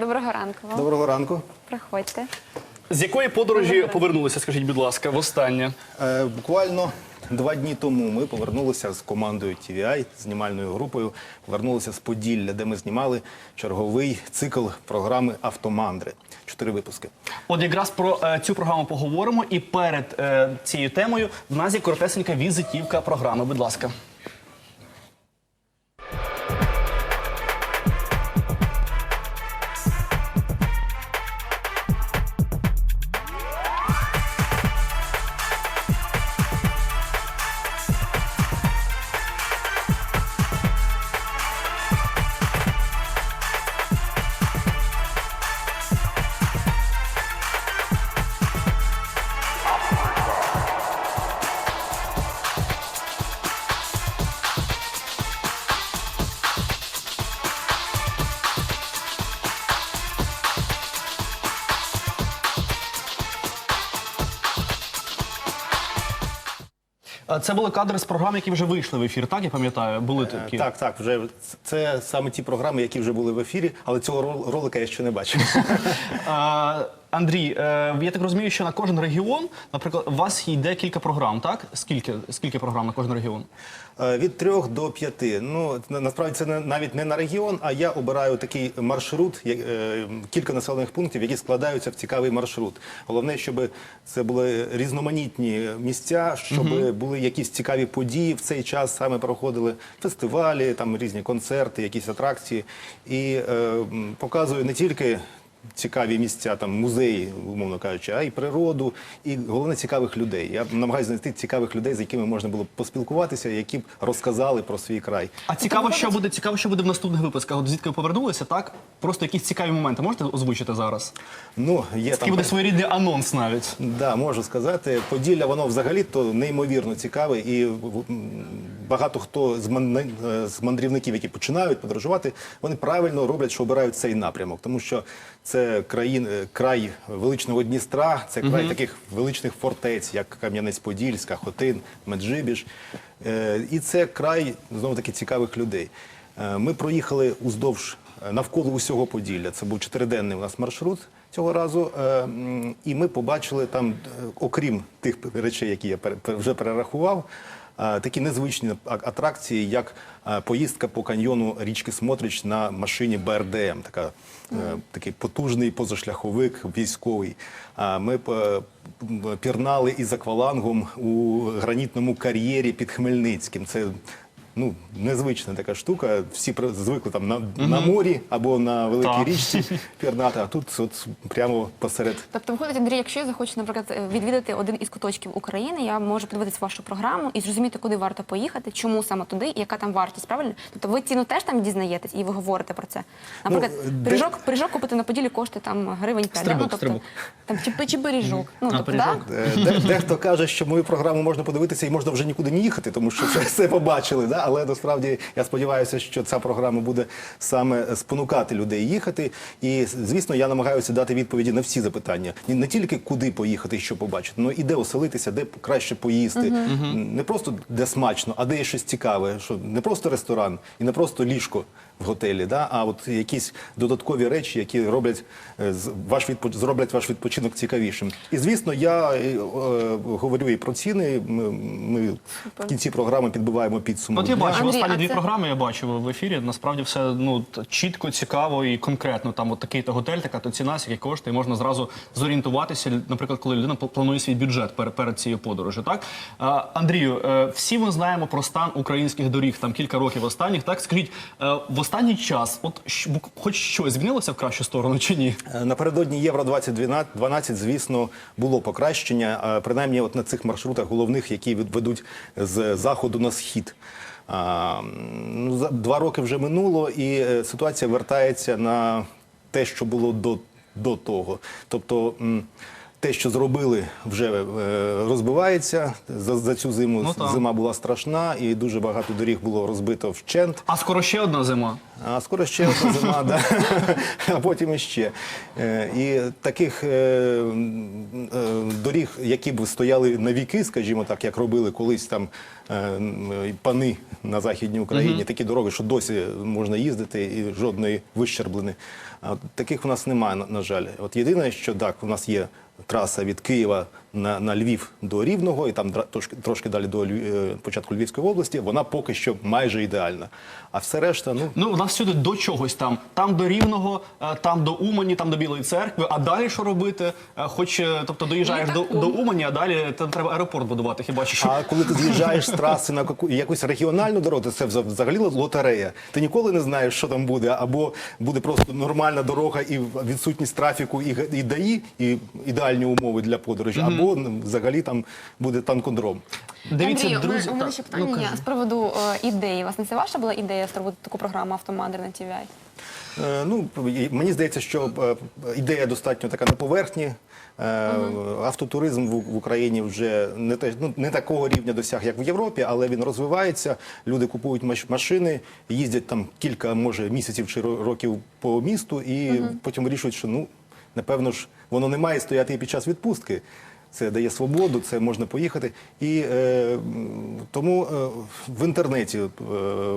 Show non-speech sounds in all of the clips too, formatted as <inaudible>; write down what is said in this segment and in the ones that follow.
Доброго ранку вам. Доброго ранку. Приходьте. З якої подорожі повернулися, скажіть, будь ласка, востаннє? Е, буквально два дні тому ми повернулися з командою TVI, знімальною групою. Повернулися з Поділля, де ми знімали черговий цикл програми Автомандри. Чотири випуски. От якраз про е, цю програму поговоримо. І перед е, цією темою в нас є коротесенька візитівка програми. Будь ласка. Це були кадри з програм, які вже вийшли в ефір. Так я пам'ятаю, були такі. Е, Так, так, вже це саме ті програми, які вже були в ефірі, але цього ролика я ще не бачив. <laughs> Андрій, е, я так розумію, що на кожен регіон, наприклад, у вас йде кілька програм, так? Скільки, скільки програм на кожен регіон? Е, Від трьох до п'яти. Ну насправді це навіть не на регіон, а я обираю такий маршрут, е, кілька населених пунктів, які складаються в цікавий маршрут. Головне, щоб це були різноманітні місця, щоб були якісь цікаві події в цей час. Саме проходили фестивалі, там різні концерти, якісь атракції, і е, показую не тільки. Цікаві місця, там музеї, умовно кажучи, а й природу, і головне цікавих людей. Я намагаюся знайти цікавих людей, з якими можна було б поспілкуватися, які б розказали про свій край. А цікаво, що буде цікаво, що буде в наступних випусках. От звідки ви повернулися, так? Просто якісь цікаві моменти можете озвучити зараз? Ну є Такий буде своєрідний анонс навіть. Да, можу сказати. Поділля воно взагалі то неймовірно цікаве, і багато хто з, ман- е, з мандрівників, які починають подорожувати, вони правильно роблять, що обирають цей напрямок, тому що це країн, е, край величного Дністра, це край таких величних фортець, як Кам'янець-Подільська, Хотин, Меджибіж. Е, І це край знову таки цікавих людей. Е, Ми проїхали уздовж навколо усього Поділля. Це був чотириденний у нас маршрут цього разу. І ми побачили там, окрім тих речей, які я вже перерахував, такі незвичні атракції, як поїздка по каньйону річки Смотрич на машині БРДМ. Така, е, такий потужний позашляховик військовий. Ми е, пірнали із аквалангом у гранітному кар'єрі під Хмельницьким. Це ну, незвична така штука. Всі звикли там на, на морі або на великій Так. річці <laughs> пірнати, а тут от прямо посеред. Тобто, виходить, Андрій, якщо я захочу, наприклад, відвідати один із куточків України, я можу подивитися вашу програму і зрозуміти, куди варто поїхати, чому саме туди, і яка там вартість, правильно? Тобто ви ціну теж там дізнаєтесь і ви говорите про це. Наприклад, Ну, де- пиріжок, пиріжок купити на поділі коштує там гривень 5. Стрибок, ну, тобто, стрибок. Там, чи, чи пиріжок. Ну, тобто, пиріжок. да? Е, Де, дехто каже, що мою програму можна подивитися і можна вже нікуди не їхати, тому що це <laughs> все побачили. Да? Але насправді я сподіваюся, що ця програма буде саме спонукати людей їхати. І звісно, я намагаюся дати відповіді на всі запитання. Не тільки куди поїхати і що побачити, але і де оселитися, де краще поїсти. Не просто де смачно, а де є щось цікаве. Що не просто ресторан і не просто ліжко в готелі, да? а от якісь додаткові речі, які роблять е, з- ваш відпо... зроблять ваш відпочинок цікавішим. І звісно, я е, е, говорю і про ціни. Ми, ми в кінці програми підбиваємо підсумок. От я Андрій, останні дві це- програми. Я бачив в ефірі. Насправді все ну чітко, цікаво і конкретно. Там от такий то готель, така то ціна, скільки коштує. Можна зразу зорієнтуватися. Наприклад, коли людина планує свій бюджет перед, перед цією подорожю. Так А, Андрію, е, всі ми знаємо про стан українських доріг там кілька років останніх. Так скажіть, е, в останній час, от хоч щось змінилося в кращу сторону чи ні? Е, Напередодні Євро 2012, звісно, було покращення, принаймні от на цих маршрутах головних, які ведуть з заходу на схід. Ну, Два роки вже минуло, і е, ситуація вертається на те, що було до, до того. Тобто. Те, що зробили, вже е, розбивається за, за цю зиму. Ну. Зима була страшна, і дуже багато доріг було розбито вщент. А скоро ще одна зима. А скоро ще одна зима, <laughs> да. а потім іще. Е, І таких е, доріг, які б стояли на віки, скажімо так, як робили колись там пани на Західній Україні, такі дороги, що досі можна їздити і жодної вищерблини. Таких у нас немає, на, на жаль. От єдине, що так, у нас є траса від Києва на, на Львів до Рівного, і там трошки, трошки далі до Львів- е, початку Львівської області, вона поки що майже ідеальна. А все решта, ну. Ну, у нас всюди до чогось там. Там до Рівного, е, там до Умані, там до Білої церкви. А далі що робити? Е, Хоч, е, тобто, доїжджаєш до, до Умані, а далі там треба аеропорт будувати. Хіба що? А коли ти з'їжджаєш з траси на яку- якусь регіональну дорогу, то це взагалі лотерея. Ти ніколи не знаєш, що там буде, або буде просто нормальна дорога і відсутність трафіку, і, і даї, і ідеальні умови для подорожі, або взагалі там буде танкодром. Дивіться, Андрію, у друзі. мене- у мене ще ну, питання кажи. з приводу е, ідеї. Власне, це ваша була ідея зробити таку програму автомандр на TVI? Е, Ну, мені здається, що е, ідея достатньо така на поверхні. Е, Автотуризм в, Україні вже не, те, ну, не такого рівня досяг, як в Європі, але він розвивається. Люди купують машини, їздять там кілька, може, місяців чи років по місту, і потім вирішують, що ну, напевно ж, воно не має стояти і під час відпустки. Це дає свободу, це можна поїхати. І е, тому е, в інтернеті е,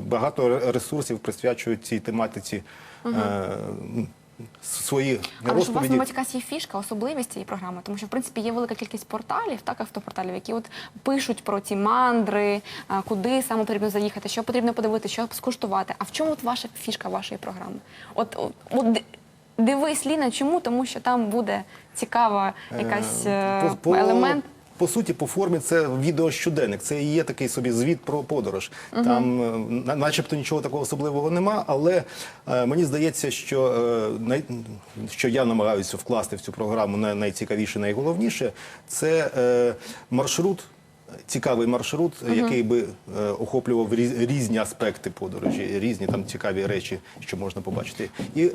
багато ресурсів присвячують цій тематиці е, м, свої Але ж у вас, розповіді. мабуть, якась є фішка, особливість цієї програми, тому що в принципі є велика кількість порталів, так автопорталів, які от пишуть про ці мандри, а, куди саме потрібно заїхати, що потрібно подивитися, що скуштувати. А в чому от ваша фішка вашої програми? От, от, от дивись, Ліна, чому? Тому що там буде цікава якась е, по, по, елемент. По суті, по формі це відеощоденник. Це і є такий собі звіт про подорож. Там, е, на- начебто, нічого такого особливого нема, але е, мені здається, що, е, най, що я намагаюся вкласти в цю програму най, найцікавіше, найголовніше це е, маршрут. Цікавий маршрут, який би е, охоплював різ- різні аспекти подорожі, різні там цікаві речі, що можна побачити. І е,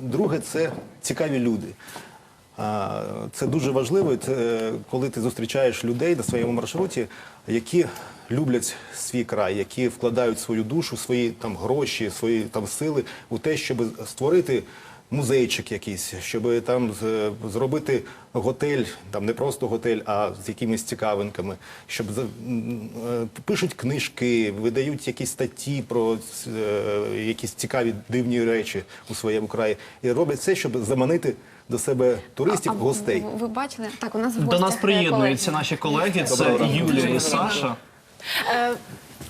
друге, це цікаві люди. Це дуже важливо, це, е, коли ти зустрічаєш людей на своєму маршруті, які люблять свій край, які вкладають свою душу, свої там гроші, свої там сили у те, щоб створити музейчик якийсь, щоб там зробити готель, там не просто готель, а з якимись цікавинками, щоб е, пишуть книжки, видають якісь статті про е, якісь цікаві дивні речі у своєму краї, і роблять все, щоб заманити до себе туристів, А гостей. Ви, ви бачили? Так, у нас в До нас е, приєднуються колеги. наші колеги. Це. Юлія і Саша. Е,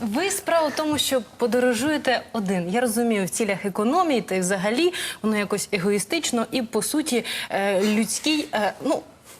Ви справа в тому, що подорожуєте один. Я розумію, в цілях економії та й взагалі воно якось егоїстично і по суті е, людський.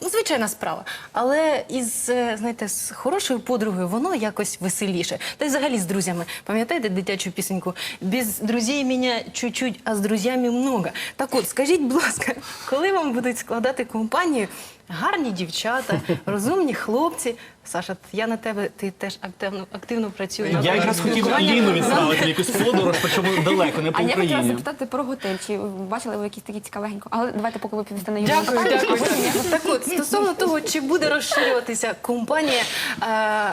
Ну, звичайна справа. Але із е, знаєте, з хорошою подругою воно якось веселіше. Та й взагалі з друзями. Пам'ятаєте дитячу пісеньку? Без друзей мене чуть-чуть, а з друзями много. Так от, скажіть, будь ласка, коли вам будуть складати компанію гарні дівчата, <laughs> розумні хлопці? Саша, я на тебе, ти теж активно, активно працюєш. Я якраз хотів Аліну відправити в якусь подорож, причому далеко, не по А я хотіла Україні. запитати про готель. Чи бачили ви якісь такі цікавенько? Але давайте, поки ви підвести на Юрію Дякую, дякую. Так от, стосовно того, чи буде розширюватися компанія е,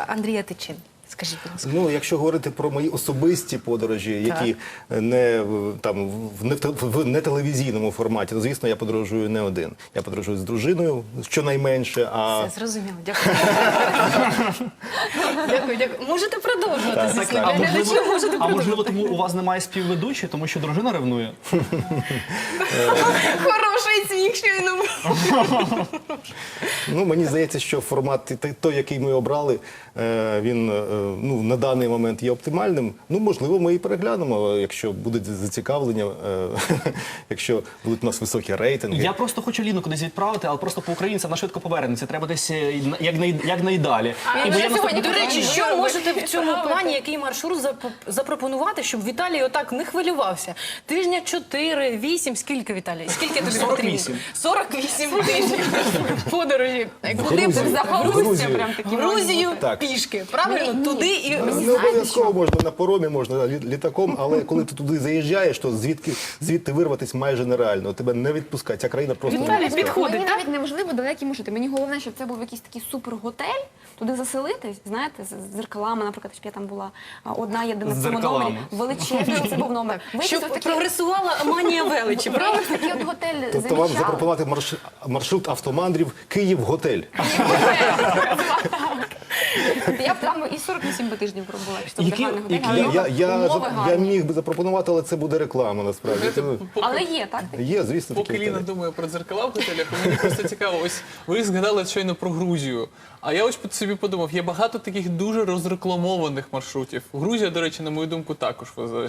Андрія Тичин. Скажіть, будь ласка. Ну, якщо говорити про мої особисті подорожі, які не там в не в те- в нетелевізійному форматі, то звісно, я подорожую не один. Я подорожую з дружиною, щонайменше. А Все зрозуміло. Дякую. дякую, дякую. Можете продовжувати зі Так, своїм а можливо, можете а можливо, тому у вас немає співведучої, тому що дружина ревнує. <laughs> Хороший сміх щойно. був. ну мені здається, що формат той- той, який ми обрали, е, він е, ну на даний момент є оптимальним. Ну можливо, ми і переглянемо, якщо буде зацікавлення, е, <laughs> якщо будуть у нас високі рейтинги. Я просто хочу Ліну кудись відправити, але просто по Україні це вона швидко повернеться. Треба десь е, як, найдалі. І сьогодні До речі, що можете в цьому плані, який маршрут запропонувати, щоб Віталій отак не хвилювався? Тижня 4, 8, скільки Віталій? Скільки тобі 48. потрібно? 48 тижнів подорожі. Куди б прям такі. Грузію пішки. Правильно? Туди і Не обов'язково можна на поромі, можна лі- літаком, але коли ти туди заїжджаєш, то звідки звідти вирватися майже нереально. Тебе не відпускають. Ця країна просто не підходить, Мені навіть не важливо далекі маршрути. Мені головне, щоб це був якийсь такий суперготель, туди заселитись, знаєте, з з дзеркалами, наприклад, щоб я там була одна єдина в цьому номері. Величезний <laughs> це був номер. Щоб прогресувала манія величі, правда? такий от готель Тобто вам запропонувати марш- маршрут автомандрів Київ-готель. Я б там і 48 би тижнів пробула, Які- які- Я, я, я, умови я гарні. міг би запропонувати, але це буде реклама насправді. Знаєте, Це- поки- Але є, так? Є, звісно, Поки такі Ліна думає про дзеркала в готелях, мені просто цікаво. Ось ви згадали щойно про Грузію. А я ось собі подумав, є багато таких дуже розрекламованих маршрутів. Грузія, до речі, на мою думку, також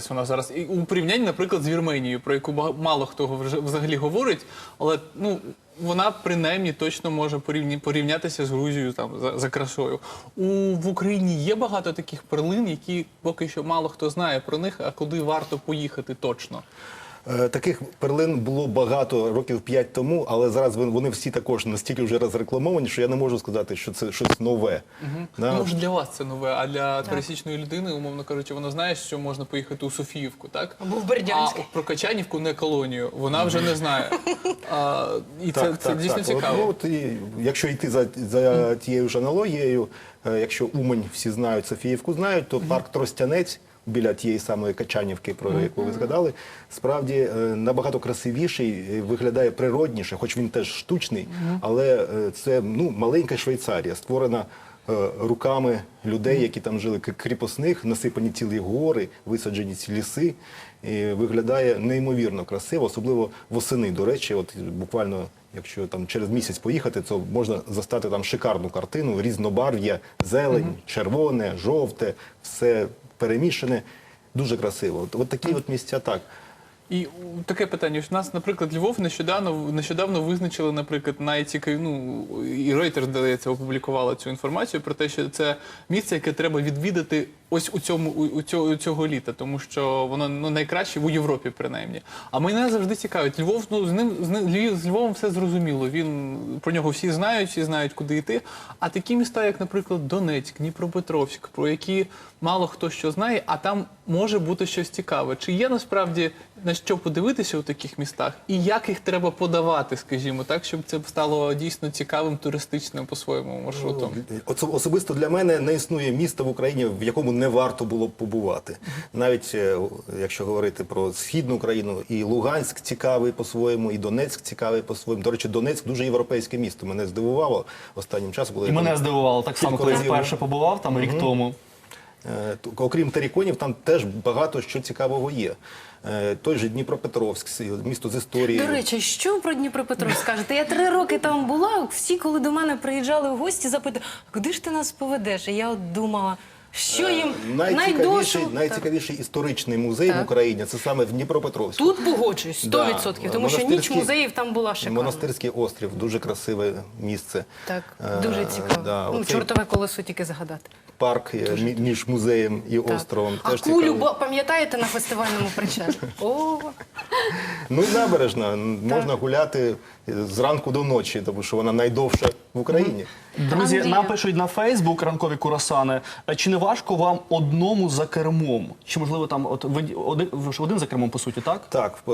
вона зараз і у порівнянні, наприклад, з Вірменією, про яку мало хто взагалі говорить, але ну. Вона принаймні точно може порівні, порівнятися з Грузією там за, за красою. У в Україні є багато таких перлин, які поки що мало хто знає про них, а куди варто поїхати точно. Е, Таких перлин було багато років п'ять тому, але зараз вони- всі також настільки вже розрекламовані, що я не можу сказати, що це щось нове. Да? Ну, може для вас це нове, а для пересічної людини, умовно кажучи, вона знає, що можна поїхати у Софіївку, так? Або в Бердянськ. А про Качанівку, не колонію, вона вже не знає. <laughs> А, і це, це дійсно От, цікаво. ну, от, і, якщо йти за, за тією ж аналогією, якщо Умань всі знають, Софіївку знають, то парк Тростянець біля тієї самої Качанівки, про яку ви згадали, справді е, набагато красивіший, е, виглядає природніше, хоч він теж штучний, але е, це ну, маленька Швейцарія, створена е, руками людей, які там жили кріпосних, насипані цілі гори, висаджені ці ліси. І виглядає неймовірно красиво, особливо восени. До речі, от буквально, якщо там через місяць поїхати, то можна застати там шикарну картину, різнобарв'я, зелень, червоне, жовте, все перемішане. Дуже красиво. От, от такі от місця так. І таке питання. У нас, наприклад, Львов нещодавно нещодавно визначили, наприклад, найцікаві, ну і Reuters, здається, опублікувала цю інформацію про те, що це місце, яке треба відвідати ось у цьому у, цього, у цього літа, тому що воно ну найкраще у Європі, принаймні. А мене завжди цікавить. Львов, ну з ним з ним з Львовом все зрозуміло. Він про нього всі знають, всі знають, куди йти. А такі міста, як, наприклад, Донецьк, Дніпропетровськ, про які мало хто що знає, а там може бути щось цікаве. Чи є насправді на що подивитися у таких містах, і як їх треба подавати, скажімо так, щоб це стало дійсно цікавим туристичним по своєму маршруту? Осо- Особисто для мене не існує міста в Україні, в якому не варто було б побувати. Навіть е, якщо говорити про східну Україну, і Луганськ цікавий по-своєму, і Донецьк цікавий по-своєму. До речі, Донецьк дуже європейське місто. Мене здивувало останнім часом, коли І мене здивувало так само, коли я вперше побував там рік тому. Е, Окрім териконів, там теж багато що цікавого є. Е, Той же Дніпропетровськ, місто з історією. До речі, що про Дніпропетровськ скажете? Я три роки там була. Всі, коли до мене приїжджали в гості, запитували, куди ж ти нас поведеш? І я от думала, що їм Найцікавіший, найцікавіший історичний музей в Україні це саме в Дніпропетровську. Тут погоджуюсь, 100%, Да. тому що ніч музеїв там була шикарна. Монастирський острів, дуже красиве місце. Так, Е, дуже цікаво. да, ну, оцей чортове колесо тільки згадати. Парк е, мі- між музеєм і Так. островом. А теж кулю, пам'ятаєте на фестивальному причалі? <laughs> О, Ну і набережна. Можна гуляти е, зранку до ночі, тому що вона найдовша в Україні. Друзі, Андрію. нам пишуть на Фейсбук ранкові курасани. е, Чи не важко вам одному за кермом? Чи можливо там от ви один, ви ж один за кермом по суті, так? Так, е,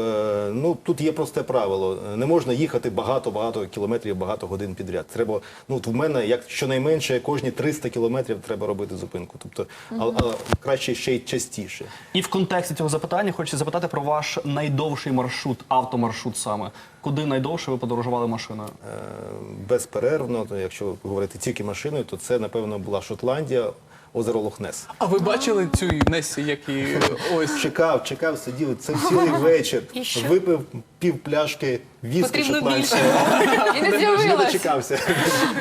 ну тут є просте правило. Не можна їхати багато-багато кілометрів, багато годин підряд. Треба, ну от в мене, як щонайменше, кожні 300 кілометрів треба робити зупинку. Тобто, а, а краще ще й частіше. І в контексті цього запитання хочу запитати про ваш найдовший маршрут, автомаршрут саме. Куди найдовше ви подорожували машиною? Е, безперервно, якщо говорити тільки машиною, то це, напевно, була Шотландія, озеро Лохнес. А ви бачили цю Несі, як і ось Чекав, чекав, сидів це цілий вечір. Випив пів пляшки віскі шотландського. І не Не дочекався.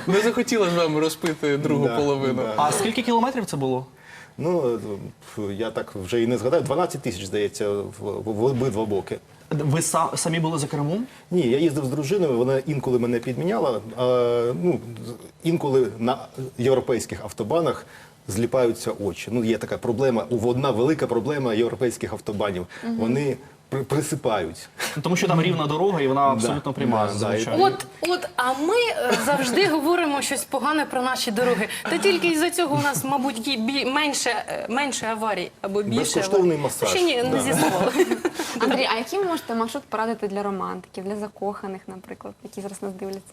не захотіла з вами розпити другу Да, половину. да. А скільки кілометрів це було? Ну, я так вже і не згадаю. 12 тисяч, здається, в, в обидва боки. Ви са- самі були за кермом? Ні, я їздив з дружиною, вона інколи мене підміняла. А, ну, інколи на європейських автобанах зліпаються очі. Ну, є така проблема, одна велика проблема європейських автобанів. Вони при- присипають. Тому що там рівна дорога і вона абсолютно пряма. да, да, звичайно. От, от, а ми е, завжди говоримо щось погане про наші дороги. Та тільки із-за цього у нас, мабуть, є бі- менше, е, менше аварій або більше Безкоштовний аварій. масаж. Ще ні, не Да. з'ясували. <laughs> Андрій, а який ви можете маршрут порадити для романтиків, для закоханих, наприклад, які зараз нас дивляться?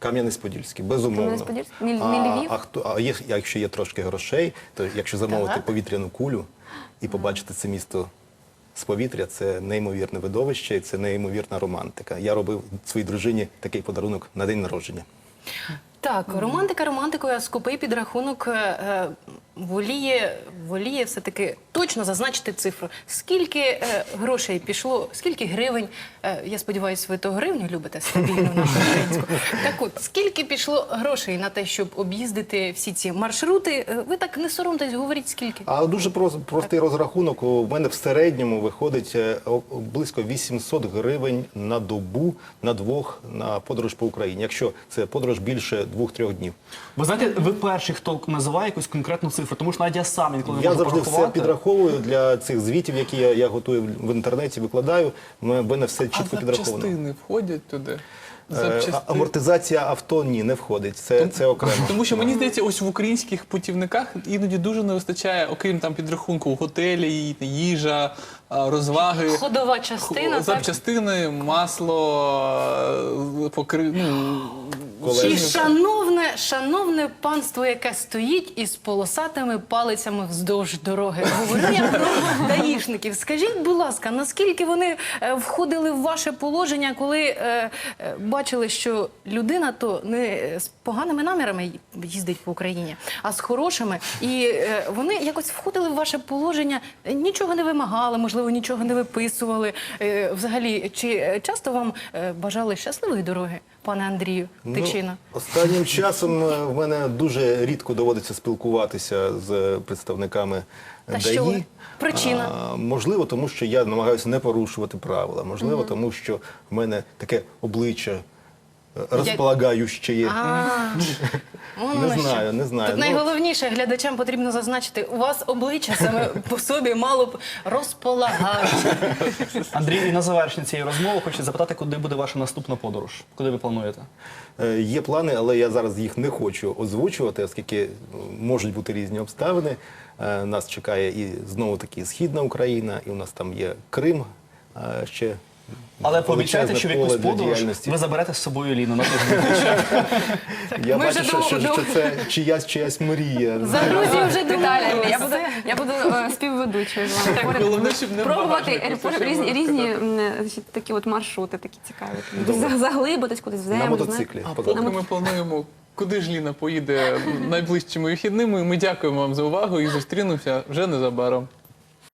Кам'янець-Подільський, безумовно. Кам'янець-Подільський? Не- не а, Львів? а хто а є, якщо є трошки грошей, то якщо замовити повітряну кулю і побачити це місто з повітря, це неймовірне видовище, це неймовірна романтика. Я робив своїй дружині такий подарунок на день народження. Так, романтика романтикою, а скупий підрахунок е, е, воліє, воліє все-таки точно зазначити цифру. Скільки е, грошей пішло, скільки гривень, е, я сподіваюся, ви то гривню любите стабільно нашу українську. Так от, скільки пішло грошей на те, щоб об'їздити всі ці маршрути? Е, Ви так не соромтесь, говоріть скільки. А дуже прос- простий розрахунок. У мене в середньому виходить е, о- близько 800 гривень на добу на двох на подорож по Україні. Якщо це подорож більше двох-трьох днів. Ви знаєте, ви перший, хто називає якусь конкретну цифру, тому що навіть я сам інколи не Я можу завжди все порахувати. підраховую для цих звітів, які я, я готую в інтернеті, викладаю. У мене все А чітко підраховано. запчастини входять туди? Е, Запчасти- Амортизація авто ні, не входить. Це, це окремо. Тому що мені здається, ось в українських путівниках іноді дуже не вистачає, окрім там підрахунку, готелі, їжа, а, розваги. Ходова частина, так? Запчастини, масло, е, покри... ну, Колеги. І шановне, шановне панство, яке стоїть із полосатими палицями вздовж дороги. Говорю я про <laughs> даїшників. Скажіть, будь ласка, наскільки вони е, входили в ваше положення, коли е, е, бачили, що людина то не з поганими намірами їздить по Україні, а з хорошими, і е, вони якось входили в ваше положення, нічого не вимагали, можливо, нічого не виписували. Е, Взагалі, чи часто вам е, бажали щасливої дороги, пане Андрію Тичина? Ну, останнім часом е, в мене дуже рідко доводиться спілкуватися з представниками Та ДАІ. що? Причина? А, можливо, тому що я намагаюся не порушувати правила. Можливо, тому що в мене таке обличчя розполагаюче є. <laughs> Не знаю, не знаю. Тут Ну- найголовніше глядачам потрібно зазначити, у вас обличчя саме по собі мало б розполагаюче. <laughs> Андрій, і на завершення цієї розмови хочу запитати, куди буде ваша наступна подорож? Куди ви плануєте? Е, Є плани, але я зараз їх не хочу озвучувати, оскільки е, можуть бути різні обставини. Е, Нас чекає і знову таки Східна Україна, і у нас там є Крим. е, Ще Але пообіцяйте, що в якусь подорож діяльності. ви заберете з собою Ліну на. <laughs> Я Ми бачу, вже що, що, думали- що це чиясь чиясь мрія. За Грузію вже думали. я буду, я буду е, співведучою з вами. Поряд головне, щоб не Пробувати е, різні, можна різні м, значить, такі от маршрути такі цікаві. За- Заглибитись кудись в землю. На мотоциклі. А поки ми плануємо, куди ж Ліна поїде найближчими вихідними. Ми дякуємо вам за увагу і зустрінемося вже незабаром.